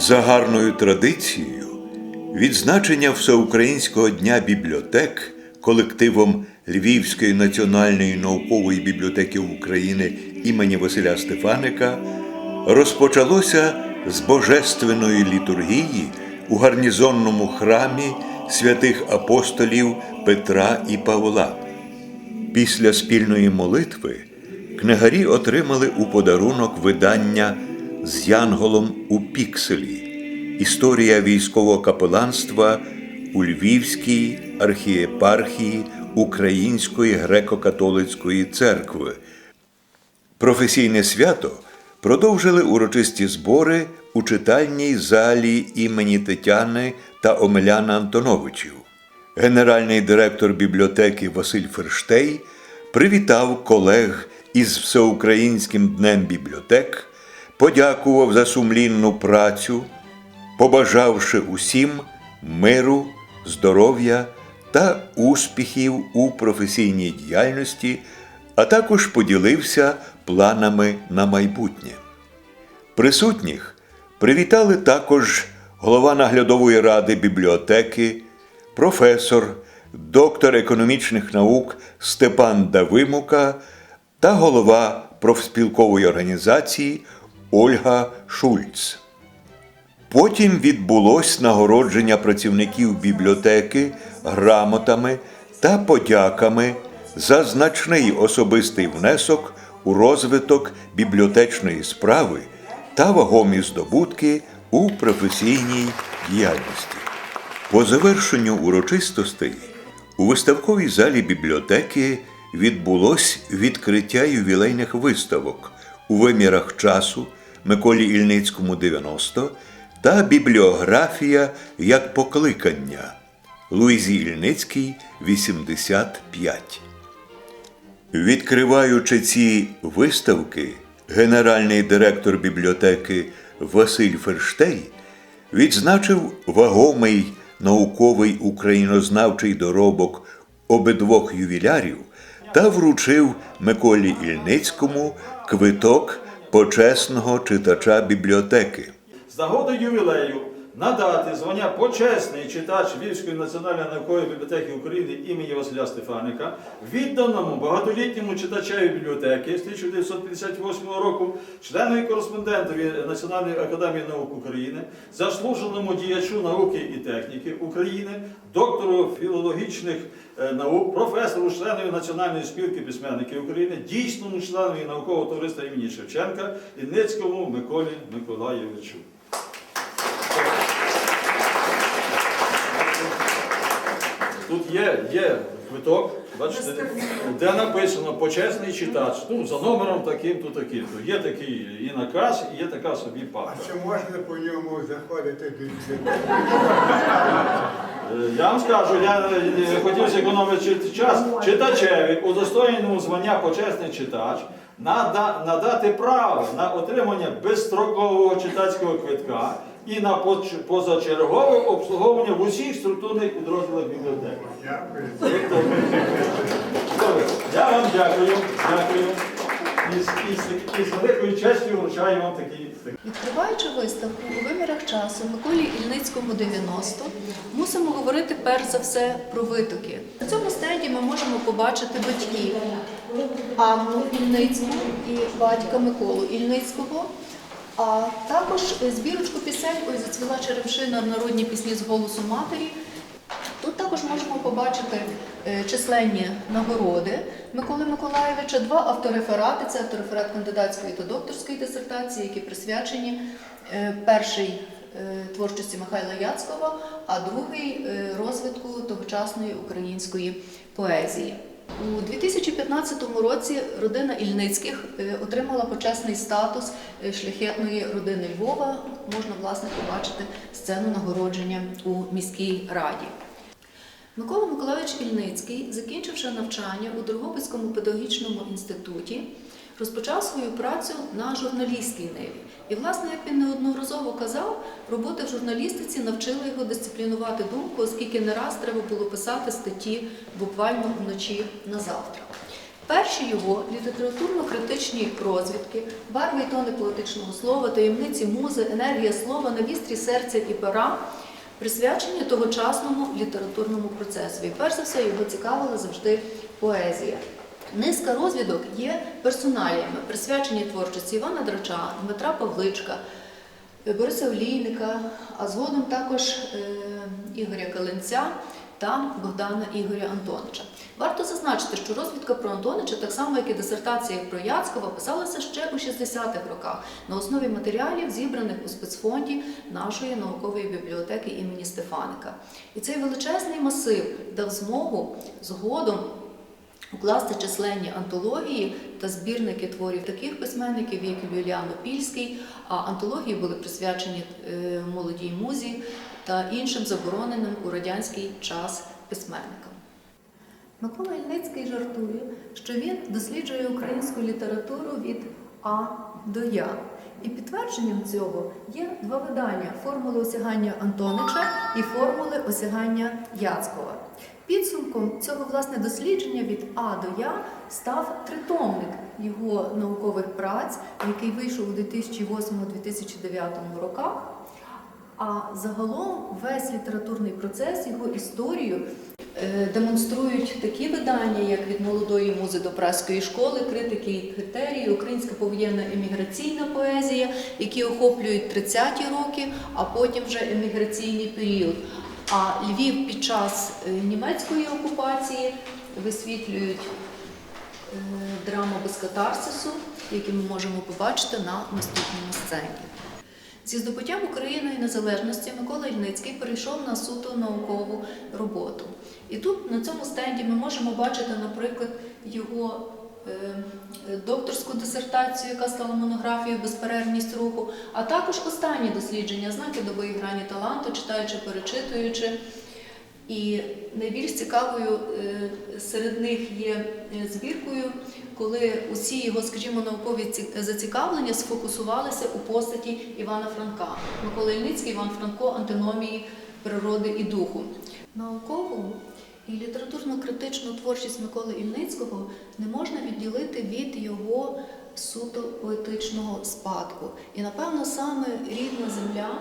За гарною традицією, відзначення Всеукраїнського дня бібліотек колективом Львівської національної наукової бібліотеки України імені Василя Стефаника розпочалося з божественної літургії у гарнізонному храмі святих апостолів Петра і Павла. Після спільної молитви книгарі отримали у подарунок видання з Янголом у пікселі Історія військового капеланства у Львівській архієпархії Української греко-католицької церкви. Професійне свято продовжили урочисті збори у читальній залі імені Тетяни та Омеляна Антоновичів. Генеральний директор бібліотеки Василь Ферштей привітав колег із Всеукраїнським днем бібліотек, подякував за сумлінну працю, побажавши усім миру, здоров'я та успіхів у професійній діяльності, а також поділився планами на майбутнє. Присутніх привітали також голова наглядової ради бібліотеки, професор, доктор економічних наук Степан Давимука та голова профспілкової організації Ольга Шульц. Потім відбулось нагородження працівників бібліотеки грамотами та подяками за значний особистий внесок у розвиток бібліотечної справи та вагомі здобутки у професійній діяльності. По завершенню урочистостей у виставковій залі бібліотеки відбулось відкриття ювілейних виставок у вимірах часу Миколі Ільницькому 90 та бібліографія як покликання Луїзі Ільницькій 85. Відкриваючи ці виставки, генеральний директор бібліотеки Василь Ферштей відзначив вагомий науковий українознавчий доробок обидвох ювілярів та вручив Миколі Ільницькому квиток почесного читача бібліотеки. З нагоди ювілею надати звання почесний читач Львівської національної наукової бібліотеки України імені Василя Стефаника, відданому багатолітньому читачеві бібліотеки з 1958 року, членові кореспондентові Національної академії наук України, заслуженому діячу науки і техніки України, доктору філологічних е, наук, професору, членові Національної спілки письменників України, дійсному членові наукового товариства імені Шевченка Ільницькому Миколі Миколаєвичу. Тут є, є квиток, бачите, де написано почесний читач. Ну, за номером таким-то, таким-то. Є такий і наказ, і є така собі А чи можна по ньому заходити до? Я вам скажу, я е, хотів зекономити час читачеві удостоєному звання почесний читач надати право на отримання безстрокового читацького квитка і на позачергове обслуговування в усіх структурних підрозділах бібліотеки. Добре, Я вам дякую, дякую. І з великою честю вручаю вам такі. Відкриваючи виставку у вимірах часу Миколі Ільницькому 90, мусимо говорити перш за все про витоки. На цьому стенді ми можемо побачити батьків Анну Ільницьку і батька Миколу Ільницького, а також збірочку пісень «Ой, зацвіла черевшина народні пісні з голосу матері. Тут також можемо побачити е, численні нагороди Миколи Миколаєвича, два автореферати. Це автореферат кандидатської та докторської дисертації, які присвячені е, перший е, творчості Михайла Яцького, а другий розвитку тогочасної української поезії. У 2015 році родина Ільницьких е, отримала почесний статус е, шляхетної родини Львова. Можна власне побачити сцену нагородження у міській раді. Микола Миколайович Ільницький, закінчивши навчання у Дрогобицькому педагогічному інституті, розпочав свою працю на журналістській ниві. І, власне, як він неодноразово казав, роботи в журналістиці навчили його дисциплінувати думку, оскільки не раз треба було писати статті буквально вночі на завтра. Перші його літературно-критичні розвідки, барви і тони поетичного слова, таємниці музи, енергія слова на вістрі серця і пера присвячені тогочасному літературному процесу. І перш за все його цікавила завжди поезія. Низка розвідок є персоналіями, присвячені творчості Івана Драча, Дмитра Павличка, Бориса Олійника, а згодом також е, Ігоря Калинця та Богдана Ігоря Антонича. Варто зазначити, що розвідка про Антонича, так само як і дисертація про Яцькова, писалася ще у 60-х роках на основі матеріалів, зібраних у спецфонді нашої наукової бібліотеки імені Стефаника. І цей величезний масив дав змогу згодом укласти численні антології та збірники творів таких письменників, як Юліан Опільський, а антології були присвячені е, молодій музі та іншим забороненим у радянський час письменникам. Микола Ільницький жартує, що він досліджує українську літературу від А до Я. І підтвердженням цього є два видання формули осягання Антонича і формули осягання Яцкова. Підсумком цього власне дослідження від А до Я став тритомник його наукових праць, який вийшов у 2008-2009 роках. А загалом весь літературний процес, його історію е, демонструють такі видання, як від молодої музи до праської школи, критики і критерії, українська повоєнна еміграційна поезія, які охоплюють 30-ті роки, а потім вже еміграційний період. А Львів під час е, німецької окупації висвітлюють е, драму без катарсису, які ми можемо побачити на наступному сцені. Зі здобуттям Україною незалежності Микола Ільницький перейшов на суто наукову роботу. І тут на цьому стенді ми можемо бачити, наприклад, його е, докторську дисертацію, яка стала монографією Безперервність руху, а також останні дослідження знаки добової грані таланту, читаючи, перечитуючи. І найбільш цікавою е, серед них є е, збіркою, коли усі його, скажімо, наукові ці- зацікавлення сфокусувалися у постаті Івана Франка. Микола Ільницький, Іван Франко, антиномії природи і духу. Наукову і літературно-критичну творчість Миколи Ільницького не можна відділити від його суто поетичного спадку. І напевно саме рідна земля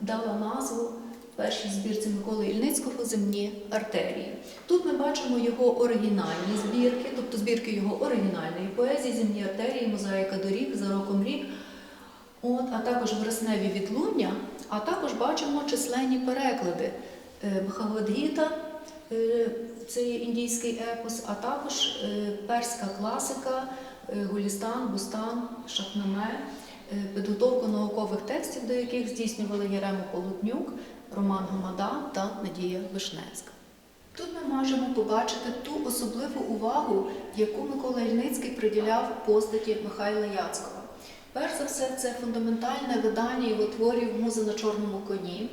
дала назву першій збірці Миколи Ільницького земні артерії. Тут ми бачимо його оригінальні збірки, тобто збірки його оригінальної поезії, земні артерії, мозаїка доріг, за роком рік. От, а також вересневі відлуння, а також бачимо численні переклади Е, Бхагавадгіта, е, це є індійський епос, а також е, перська класика, Гулістан, Бустан, Шахнаме, підготовку наукових текстів, до яких здійснювали Єремо Полуднюк, Роман Гамада та Надія Вишневська. Тут ми можемо побачити ту особливу увагу, яку Микола Ільницький приділяв постаті Михайла Яцького. Перш за все, це фундаментальне видання його творів Муза на чорному коні,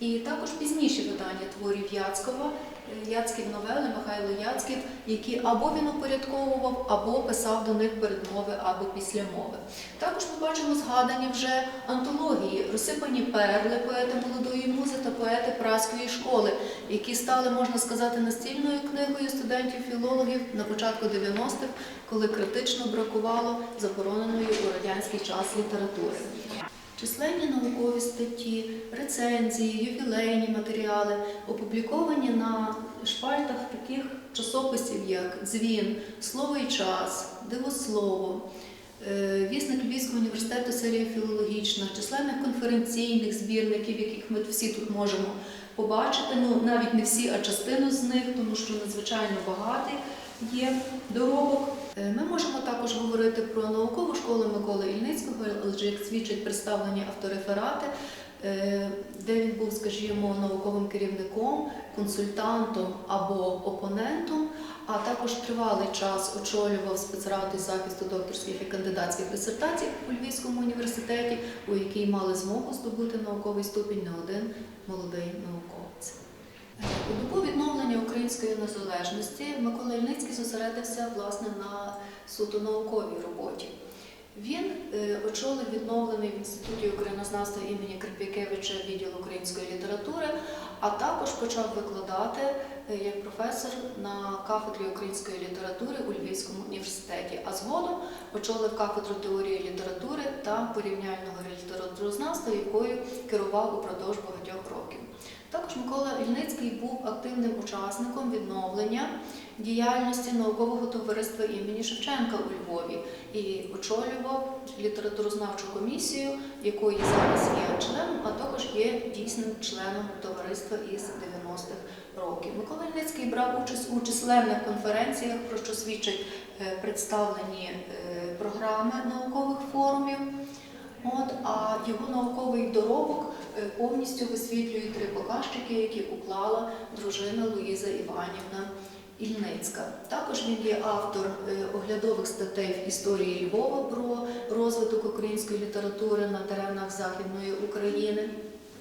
і також пізніші видання творів Яцькова, е, Яцьків новели, Михайло Яцьків, які або він упорядковував, або писав до них передмови або післямови. Також ми бачимо згадані вже антології, розсипані перли поети молодої музи та поети праської школи, які стали, можна сказати, настільною книгою студентів-філологів на початку 90-х, коли критично бракувало забороненої у радянський час літератури. Численні наукові статті, рецензії, ювілейні матеріали опубліковані на шпальтах таких часописів, як Дзвін, Слово і час, Дивослово, е, Вісник Львівського університету серія філологічна, численних конференційних збірників, яких ми всі тут можемо побачити. Ну навіть не всі, а частину з них, тому що надзвичайно багатий є доробок. Е, Ми можемо також говорити про наукову школу Миколи Ільницького, адже як свідчать представлені автореферати, е, де він був, скажімо, науковим керівником, консультантом або опонентом, а також тривалий час очолював спецраду захисту докторських і кандидатських дисертацій у Львівському університеті, у якій мали змогу здобути науковий ступінь не один молодий науковець. У добу відновлення української незалежності Микола Ільницький зосередився власне на суто науковій роботі. Він е, очолив відновлений в інституті українознавства імені Карпікевича відділ української літератури, а також почав викладати е, як професор на кафедрі української літератури у Львівському університеті, а згодом очолив кафедру теорії літератури та порівняльного літературознавства, якою керував упродовж багатьох років. Також Микола Ільницький був активним учасником відновлення діяльності наукового товариства імені Шевченка у Львові і очолював літературознавчу комісію, якої зараз є членом, а також є дійсним членом товариства із 90-х років. Микола Ільницький брав участь у численних конференціях, про що свідчать е, представлені е, програми наукових форумів. От, а його науковий доробок е, повністю висвітлює три показчики, які уклала дружина Луїза Іванівна Ільницька. Також він є автор е, оглядових статей в історії Львова про розвиток української літератури на теренах Західної України.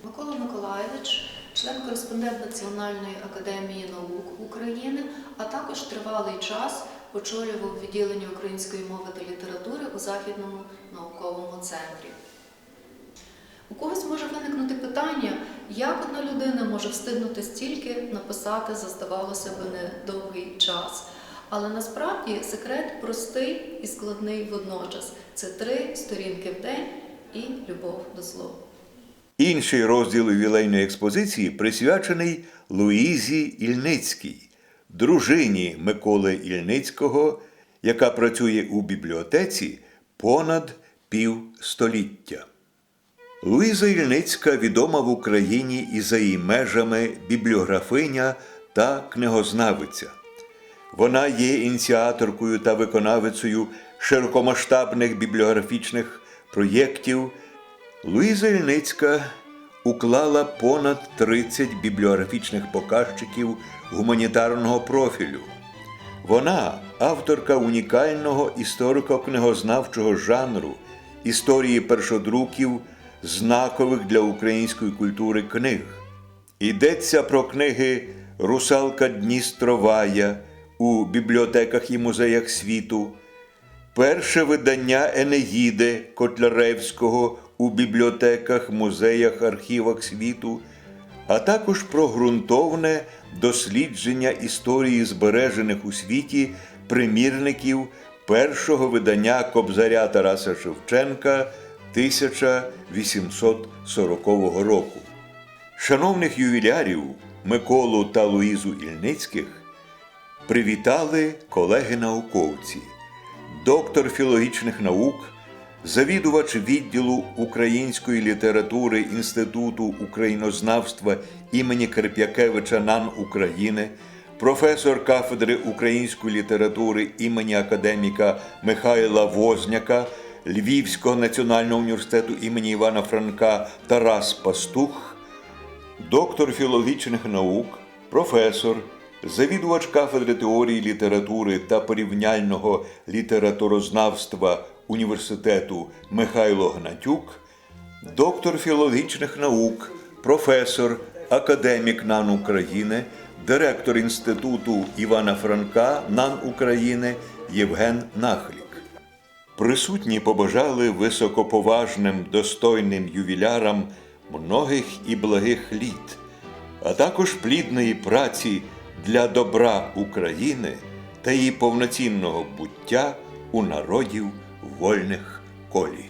Микола Миколаєвич, член-кореспондент Національної академії наук України, а також тривалий час очолював відділення української мови та літератури у Західному науковому центрі. У когось може виникнути питання, як одна людина може встигнути стільки написати за, здавалося б, недовгий час. Але насправді секрет простий і складний водночас. Це три сторінки в день і любов до слова. Інший розділ ювілейної експозиції присвячений Луїзі Ільницькій, дружині Миколи Ільницького, яка працює у бібліотеці понад півстоліття. Луїза Ільницька відома в Україні і за її межами бібліографиня та книгознавиця. Вона є ініціаторкою та виконавицею широкомасштабних бібліографічних проєктів. Луїза Ільницька уклала понад 30 бібліографічних показчиків гуманітарного профілю. Вона авторка унікального історико-книгознавчого жанру історії першодруків, знакових для української культури книг. Йдеться про книги Русалка Дністровая у бібліотеках і музеях світу, перше видання Енеїди Котляревського у бібліотеках, музеях, архівах світу, а також про ґрунтовне дослідження історії збережених у світі примірників першого видання Кобзаря Тараса Шевченка 1840 року. Шановних ювілярів Миколу та Луїзу Ільницьких привітали колеги-науковці, доктор філологічних наук, завідувач відділу української літератури Інституту українознавства імені Карп'якевича НАН України, професор кафедри української літератури імені академіка Михайла Возняка, Львівського національного університету імені Івана Франка Тарас Пастух доктор філологічних наук, професор, завідувач кафедри теорії літератури та порівняльного літературознавства університету Михайло Гнатюк, доктор філологічних наук, професор, академік НАН України, директор Інституту Івана Франка НАН України Євген Нахлік. Присутні побажали високоповажним, достойним ювілярам многих і благих літ, а також плідної праці для добра України та її повноцінного буття у народів вольних колі.